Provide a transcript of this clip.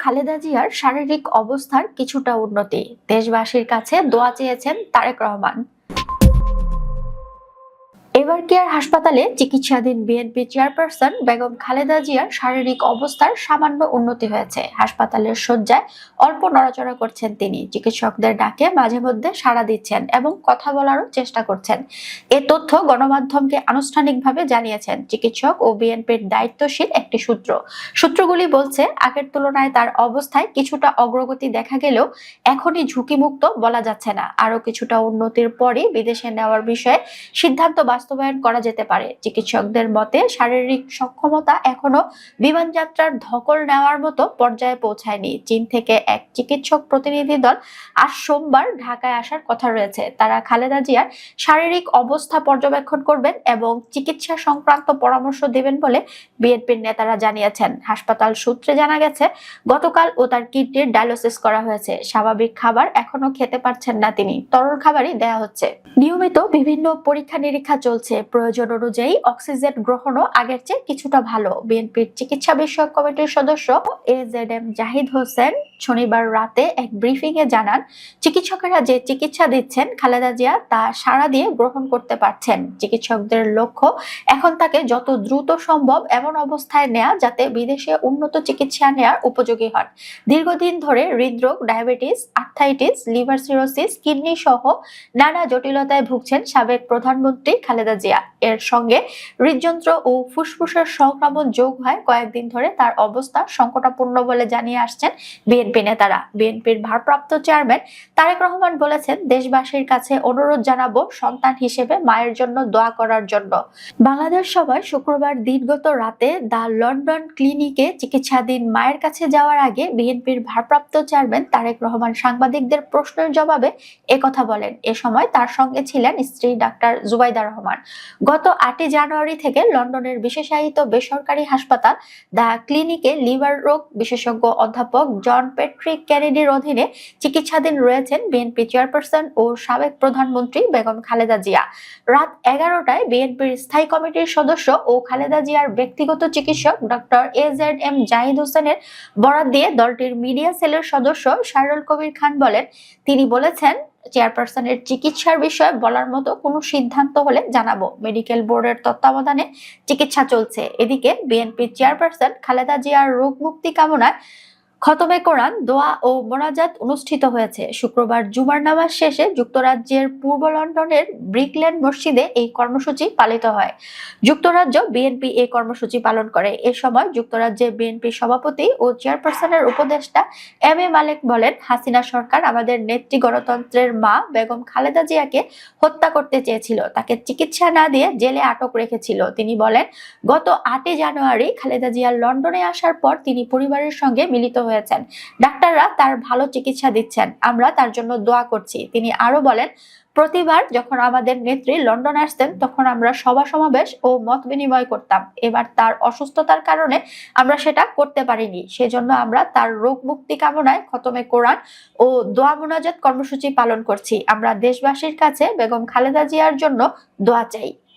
খালেদা জিয়ার শারীরিক অবস্থার কিছুটা উন্নতি। দেশবাসীর কাছে দোয়া চেয়েছেন তারেক রহমান। এবার কেয়ার হাসপাতালে চিকিৎসাধীন বিএনপি চেয়ারপারসন বেগম খালেদা জিয়ার শারীরিক অবস্থার সামান্য উন্নতি হয়েছে। হাসপাতালের শয্যায় অল্প নড়াচড়া করছেন তিনি। চিকিৎসকদের ডাকে মাঝে মধ্যে সাড়া দিচ্ছেন এবং কথা বলারও চেষ্টা করছেন। এ তথ্য গণমাধ্যমকে আনুষ্ঠানিকভাবে জানিয়েছেন। চিকিৎসক ও বিএনপির দায়িত্বশীল একটি সূত্র। সূত্রগুলি বলছে, আগের তুলনায় তার অবস্থায় কিছুটা অগ্রগতি দেখা গেলেও এখনই ঝুঁকিমুক্ত বলা যাচ্ছে না। আরও কিছুটা উন্নতির পরই বিদেশে নেওয়ার বিষয়ে সিদ্ধান্ত বাস্তবায়ন করা যেতে পারে। চিকিৎসকদের মতে, শারীরিক সক্ষমতা এখনও বিমান যাত্রার ধকল নেওয়ার মতো পর্যায়ে পৌঁছায়নি। চীন থেকে এক চিকিৎসক প্রতিনিধি দল আজ সোমবার ঢাকায় আসার কথা রয়েছে। তারা খালেদা জিয়ার শারীরিক অবস্থা পর্যবেক্ষণ করবেন এবং চিকিৎসা সংক্রান্ত পরামর্শ দেবেন বলে বিএনপির নেতারা জানিয়েছেন। হাসপাতাল সূত্রে জানা গেছে, গতকাল ও তার কিডনির ডায়ালিসিস করা হয়েছে। স্বাভাবিক খাবার এখনও খেতে পারছেন না তিনি। তরল খাবারই দেয়া হচ্ছে। নিয়মিত বিভিন্ন পরীক্ষা নিরীক্ষা চলছে। প্রয়োজন অনুযায়ী অক্সিজেন গ্রহণও আগের চেয়ে কিছুটা ভালো। বিএনপির চিকিৎসা বিষয়ক কমিটির সদস্য A Z M Zahid Hossain শনিবার রাতে এক ব্রিফিং এ জানান, চিকিৎসকেরা যে চিকিৎসা দিচ্ছেন খালেদা জিয়া তা সাড়া দিয়ে গ্রহণ করতে পারছেন। চিকিৎসকদের লক্ষ্য, এখন তাকে যত দ্রুত সম্ভব এমন অবস্থায় নেয়া যাতে বিদেশে উন্নত চিকিৎসা নেয়ার উপযোগী হন। দীর্ঘদিন ধরে হৃদরোগ, diabetes, arthritis, liver cirrhosis, kidney সহ নানা জটিলতায় ভুগছেন সাবেক প্রধানমন্ত্রী খালেদা জিয়া। এর সঙ্গে হৃদযন্ত্র ও ফুসফুসের সংক্রমণ যোগ হয় কয়েকদিন ধরে। তার অবস্থা সংকটাপূর্ণ বলে জানিয়ে আসছেন বিএনপি নেতারা। বিএনপির ভারপ্রাপ্ত চেয়ারম্যান তারেক রহমান বলেছেন, দেশবাসীর কাছে অনুরোধ জানাব সন্তান হিসেবে মায়ের জন্য দোয়া করার জন্য। বাংলাদেশ সময় শুক্রবার দিনগত রাতে দ্য লন্ডন ক্লিনিকে চিকিৎসাধীন মায়ের কাছে যাওয়ার আগে বিএনপির ভারপ্রাপ্ত চেয়ারম্যান তারেক রহমান সাংবাদিকদের প্রশ্নের জবাবে একথা বলেন। এ সময় তার সঙ্গে ছিলেন স্ত্রী ডাক্তার জুবাইদা রহমান। গত আটই জানুয়ারি থেকে লন্ডনের বিশেষায়িত বেসরকারি হাসপাতাল দ্য ক্লিনিকে লিভার রোগ বিশেষজ্ঞ অধ্যাপক জন পেট্রিক ক্যানেডির অধীনে চিকিৎসাধীন রয়েছেন বিএনপি চেয়ারপারসন ও সাবেক প্রধানমন্ত্রী বেগম খালেদা জিয়া। রাত এগারোটায় বিএনপির স্থায়ী কমিটির সদস্য ও খালেদা জিয়ার ব্যক্তিগত চিকিৎসক doctor A Z M Zahid হোসেনের বরাত দিয়ে দলটির মিডিয়া সেলের সদস্য শাহরুল কবির খান বলেন, তিনি বলেছেন চেয়ারপারসনের চিকিৎসার বিষয়ে বলার মতো কোনো সিদ্ধান্ত হলে জানাব। মেডিকেল বোর্ডের তত্ত্বাবধানে চিকিৎসা চলছে। এদিকে বিএনপি চেয়ারপারসন খালেদা জিয়ার রোগ মুক্তি কামনায় খতমে কোরআন, দোয়া ও মোনাজাত অনুষ্ঠিত হয়েছে। শুক্রবার জুমার নামাজ শেষে যুক্তরাজ্যের পূর্ব লন্ডনের ব্রিকল্যান্ড মসজিদে এই কর্মসূচি পালিত হয়। যুক্তরাজ্য বিএনপি এই কর্মসূচি পালন করে। এ সময় যুক্তরাজ্যের বিএনপি সভাপতি ও চেয়ারপারসনের উপদেষ্টা এম এ মালেক বলেন, হাসিনা সরকার আমাদের নেত্রী গণতন্ত্রের মা বেগম খালেদা জিয়াকে হত্যা করতে চেয়েছিল। তাকে চিকিৎসা না দিয়ে জেলে আটক রেখেছিল। তিনি বলেন, গত আটই জানুয়ারি খালেদা জিয়া লন্ডনে আসার পর তিনি পরিবারের সঙ্গে মিলিত হয়েছেন। ডাক্তাররা তার ভালো চিকিৎসা দিচ্ছেন। আমরা তার জন্য দোয়া করছি। তিনি আরও বলেন, প্রতিবার যখন আমাদের নেত্রী লন্ডন আসতেন, তখন আমরা সভা সমাবেশ ও মত বিনিময় করতাম। এবার তার অসুস্থতার কারণে আমরা সেটা করতে পারিনি। সেজন্য আমরা তার রোগ মুক্তি কামনায় খতমে কোরআন ও দোয়া মোনাজাত কর্মসূচি পালন করছি। আমরা দেশবাসীর কাছে বেগম খালেদা জিয়ার জন্য দোয়া চাই।